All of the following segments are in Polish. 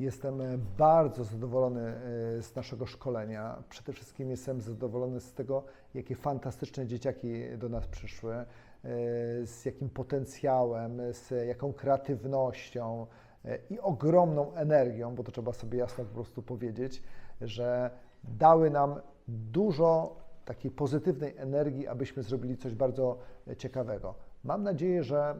Jestem bardzo zadowolony e, z naszego szkolenia. Przede wszystkim jestem zadowolony z tego, jakie fantastyczne dzieciaki do nas przyszły, e, z jakim potencjałem, z jaką kreatywnością i ogromną energią, bo to trzeba sobie jasno po prostu powiedzieć, że dały nam dużo takiej pozytywnej energii, abyśmy zrobili coś bardzo e, ciekawego. Mam nadzieję, że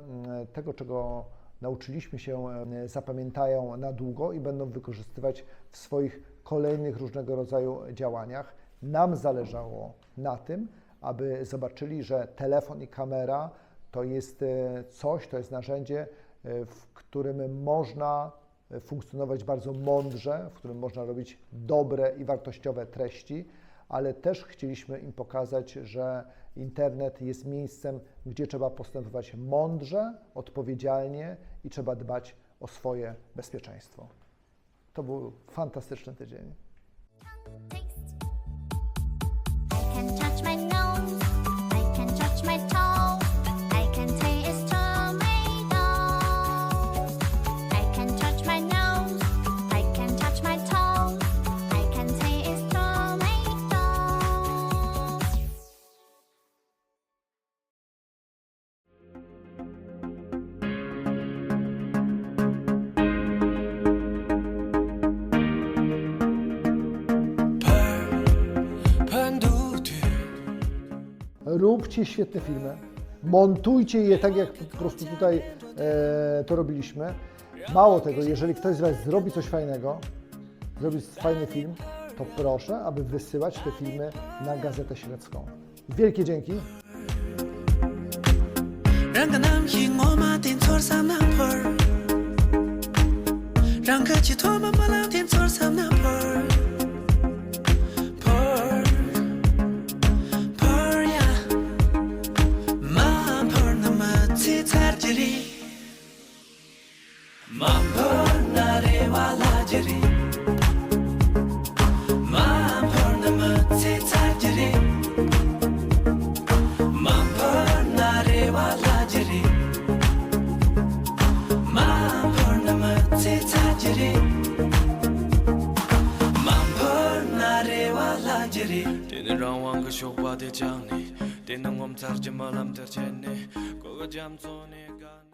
tego, czego nauczyliśmy się, e, zapamiętają na długo i będą wykorzystywać w swoich kolejnych różnego rodzaju działaniach. Nam zależało na tym, aby zobaczyli, że telefon i kamera to jest e, coś, to jest narzędzie, e, w którym można e, funkcjonować bardzo mądrze, w którym można robić dobre i wartościowe treści, ale też chcieliśmy im pokazać, że internet jest miejscem, gdzie trzeba postępować mądrze, odpowiedzialnie i trzeba dbać o swoje bezpieczeństwo. To był fantastyczny tydzień. Róbcie świetne filmy, montujcie je tak, jak po prostu tutaj e, to robiliśmy. Mało tego, jeżeli ktoś z Was zrobi coś fajnego, zrobi fajny film, to proszę, aby wysyłać te filmy na Gazetę Śledzką. Wielkie dzięki. 让 양 왕가 쇼바데 장니 대는 검 자르지 말람 더 챘네 그거 잠소네 간